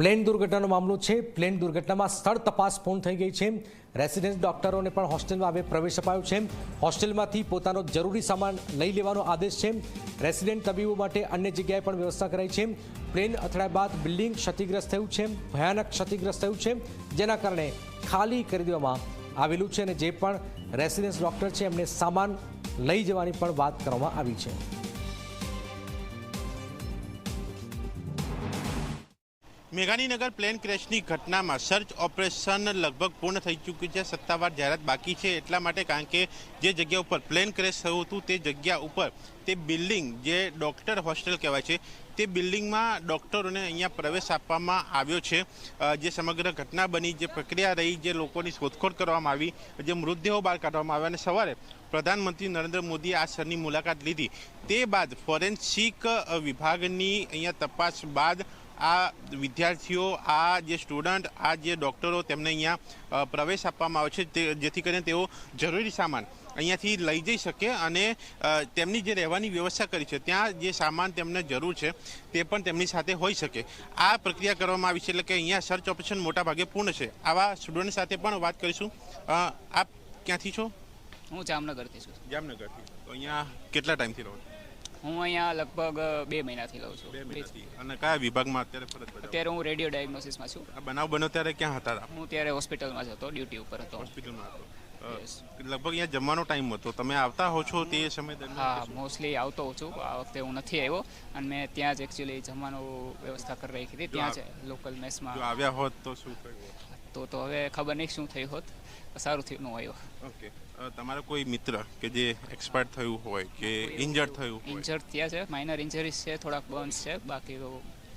Plane દુર્ઘટનાનો મામલો છે. Plane દુર્ઘટનામાં સ્થળ તપાસ પૂર્ણ થઈ ગઈ છે. રેસિડેન્સ ડોક્ટરોને પણ હોસ્ટેલમાં હવે પ્રવેશ અપાયો છે. હોસ્ટેલમાંથી પોતાનો જરૂરી સામાન લઈ લેવાનો આદેશ છે. રેસિડેન્ટ તબીબો માટે અન્ય જગ્યાએ પણ વ્યવસ્થા કરાઈ છે. પ્લેન અથડાયા બાદ બિલ્ડિંગ ક્ષતિગ્રસ્ત થયું છે. ભયાનક ક્ષતિગ્રસ્ત થયું છે. જેના કારણે ખાલી કરી દેવામાં આવેલું છે અને જે પણ રેસિડેન્સ ડોક્ટર છે એમને સામાન લઈ જવાની પણ વાત કરવામાં આવી છે. મેઘાણીનગર પ્લેન ક્રેશની ઘટનામાં સર્ચ ઓપરેશન લગભગ પૂર્ણ થઈ ચૂક્યું છે. સત્તાવાર જાહેરાત બાકી છે એટલા માટે કારણ કે જે જગ્યા ઉપર પ્લેન ક્રેશ થયું હતું તે જગ્યા ઉપર તે બિલ્ડિંગ જે ડૉક્ટર હોસ્ટેલ કહેવાય છે, તે બિલ્ડિંગમાં ડૉક્ટરોને અહીંયા પ્રવેશ આપવામાં આવ્યો છે. જે સમગ્ર ઘટના બની, જે પ્રક્રિયા રહી, જે લોકોની શોધખોળ કરવામાં આવી, જે મૃતદેહો બહાર કાઢવામાં આવ્યા અને સવારે પ્રધાનમંત્રી નરેન્દ્ર મોદીએ આ સ્થળની મુલાકાત લીધી. તે બાદ ફોરેન્સિક વિભાગની અહીંયા તપાસ બાદ આ વિદ્યાર્થીઓ આ જે સ્ટુડન્ટ આ જે ડૉક્ટરો તેમને અહીંયા પ્રવેશ આપવામાં આવે છે તે જેથી કરીને તેઓ જરૂરી સામાન અહીંયાથી લઈ જઈ શકે અને તેમની જે રહેવાની વ્યવસ્થા કરી છે ત્યાં જે સામાન તેમને જરૂર છે તે પણ તેમની સાથે હોઈ શકે. આ પ્રક્રિયા કરવામાં આવી છે એટલે કે અહીંયા સર્ચ ઓપરેશન મોટા ભાગે પૂર્ણ છે. આવા સ્ટુડન્ટ સાથે પણ વાત કરીશું. આપ ક્યાંથી છો? હું જામનગરથી છું. જામનગરથી. તો અહીંયા કેટલા ટાઈમથી રહો છો? હું અહીંયા લગભગ બે મહિનાથી લઉં છું. બે મહિનાથી. અને કયા વિભાગમાં અત્યારે ફરજ બજાવો? અત્યારે હું રેડિયો ડાયગ્નોસિસમાં છું. આ બનાવ બન્યો ત્યારે ક્યાં હતા? હું ત્યારે હોસ્પિટલમાં જ હતો ડ્યુટી ઉપર હતો. હોસ્પિટલમાં હતો. લગભગ અહીંયા જમવાનો ટાઈમ હતો. તમે આવતા હો છો તે સમય હા મોસ્ટલી આવતો હોઉં છું. આ વખતે હું નથી આવ્યો. અને મેં ત્યાં જ એકચ્યુઅલી જમવાનું વ્યવસ્થા કરી રાખી હતી. ત્યાં જ લોકલ મેસમાં આવ્યા હોત તો શું થયું? તો તો હવે ખબર નહીં શું થયું હોત. સારું થયું ન આવ્યો. ઓકે. તમારો કોઈ મિત્ર કે જે એક્સપાયર થયું હોય કે ઇન્જર્ડ થયું. હોય? ઇન્જર્ડ થયા છે માઇનર ઇન્જરીસ છે થોડાક બર્ન્સ છે બાકી તો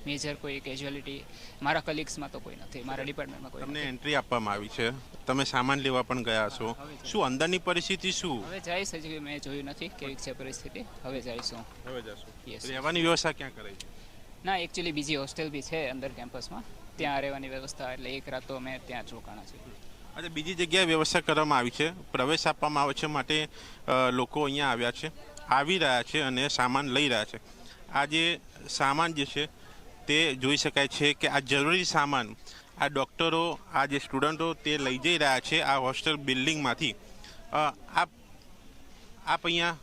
મેજર કોઈ કેઝ્યુઅલિટી મારા કલીગ્સમાં તો કોઈ નથી મારા ડિપાર્ટમેન્ટમાં કોઈ તમને એન્ટ્રી આપવામાં આવી છે. તમે સામાન લેવા પણ ગયા છો. શું અંદરની પરિસ્થિતિ શું? હવે જઈશ હજી મેં જોયું નથી કેવી છે પરિસ્થિતિ. હવે જઈશું હવે જશું. રહેવાની વ્યવસ્થા ક્યાં કરાઈ છે? ના એકચ્યુઅલી બીજી હોસ્ટેલ બી છે અંદર કેમ્પસમાં ત્યાં રહેવાની વ્યવસ્થા એટલે એક રાત તો અમે ત્યાં જ રોકાણા છે આજે બીજી જગ્યાએ વ્યવસ્થા કરવામાં આવી છે. પ્રવેશ આપવામાં આવે છે માટે લોકો અહીંયા આવ્યા છે આવી રહ્યા છે અને સામાન લઈ રહ્યા છે. આ જે સામાન જે છે તે જોઈ શકાય છે કે આ જરૂરી સામાન આ ડૉક્ટરો આ જે સ્ટુડન્ટો તે લઈ જઈ રહ્યા છે આ હોસ્ટેલ બિલ્ડિંગમાંથી. આપ આપ અહીંયા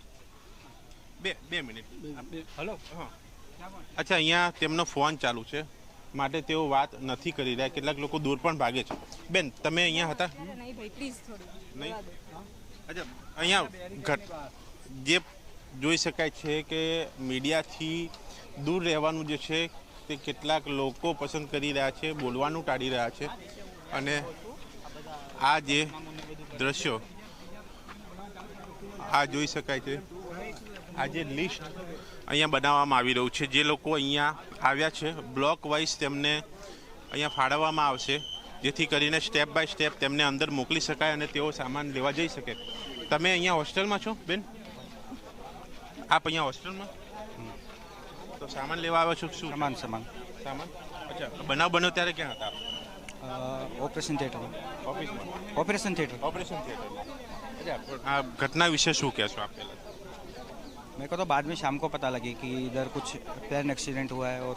બે બે મિનિટ. હલો? હા. અચ્છા અહીંયા તેમનો ફોન ચાલુ છે. માટે તેઓ વાત નથી કરી રહ્યા. કેટલાક લોકો દૂર પણ ભાગે છે. બેન તમે અહીંયા હતા? નહીં અચ્છા અહીંયા ઘટ. જે જોઈ શકાય છે કે મીડિયાથી દૂર રહેવાનું જે છે તે કેટલાક લોકો પસંદ કરી રહ્યા છે બોલવાનું ટાળી રહ્યા છે. અને આ જે દ્રશ્યો આ જોઈ શકાય છે. આજે લિસ્ટ અહીંયા બનાવવામાં આવી રહ્યું છે. જે લોકો અહીંયા આવ્યા છે બ્લોક વાઇઝ તેમને અહીંયા ફાળવવામાં આવશે જેથી કરીને સ્ટેપ બાય સ્ટેપ તેમને અંદર મોકલી શકાય અને તેઓ સામાન લેવા જઈ શકે. તમે અહીંયા હોસ્ટેલમાં છો બેન? આપ અહીંયા હોસ્ટેલમાં? તો સામાન લેવા આવ્યો છો શું? સામાન સામાન. સામાન? અચ્છા બનાવ બનો ત્યારે ક્યાં હતા? Operation theatre. ઓફિસમાં? Operation theatre. ઓપરેશન થિયેટર અચ્છા આ ઘટના વિશે શું કહેશો આપેલા मेरे को तो बाद में शाम को पता लगी कि इधर कुछ प्लेन एक्सीडेंट हुआ है और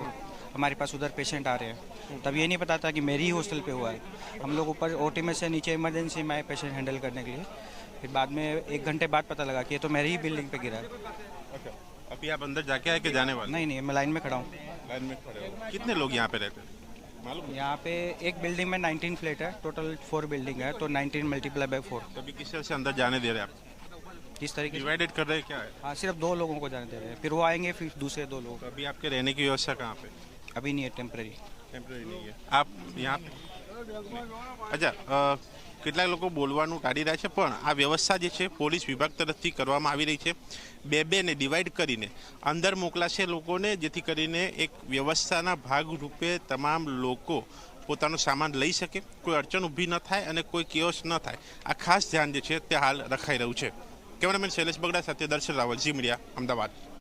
हमारे पास उधर पेशेंट आ रहे हैं। तब ये नहीं पता था कि मेरी ही हॉस्टल पे हुआ है। हम लोग ऊपर ओटी में से नीचे इमरजेंसी में आए पेशेंट हैंडल करने के लिए। फिर बाद में एक घंटे बाद पता लगा कि ये तो मेरी ही बिल्डिंग पे गिरा है। अच्छा अभी आप अंदर जाके आए कि जाने वाले? नहीं नहीं मैं लाइन में खड़ा हूँ। लाइन में खड़े हो। कितने लोग यहाँ पे रहते हैं? मालूम यहाँ पे एक बिल्डिंग में 19 फ्लैट है टोटल फोर बिल्डिंग है तो 19 मल्टीप्लाई बाय फोर। अभी किस से अंदर जाने दे रहे हैं आप? इस तरीके से डिवाइडेड कर रहे हैं क्या है हाँ सिर्फ दो लोगों को जाने दे रहे हैं फिर वो आएंगे फिर दूसरे दो लोग तो अभी आपके रहने की व्यवस्था कहाँ पे अभी नहीं है टेम्पररी ટેમ્પરરી નહીં है आप यहाँ पे અચ્છા અ, કેટલાક લોકો બોલવાનું ટાળી રહ્યા છે પણ આ વ્યવસ્થા જે છે પોલીસ વિભાગ તરફથી કરવામાં આવી રહી છે બે બેને ડિવાઈડ કરીને અંદર મોકલાશે લોકોને જેથી કરીને એક વ્યવસ્થાના ભાગરૂપે તમામ લોકો પોતાનો સામાન લઈ શકે કોઈ અડચણ ઊભી ન થાય અને કોઈ કેઓસ ન થાય આ ખાસ ધ્યાન જે છે તે હાલ રખાઈ રહ્યું છે કેમેરામેન શૈલેષ બગડા સાથે દર્શન રાવલ જી મીડિયા અમદાવાદ.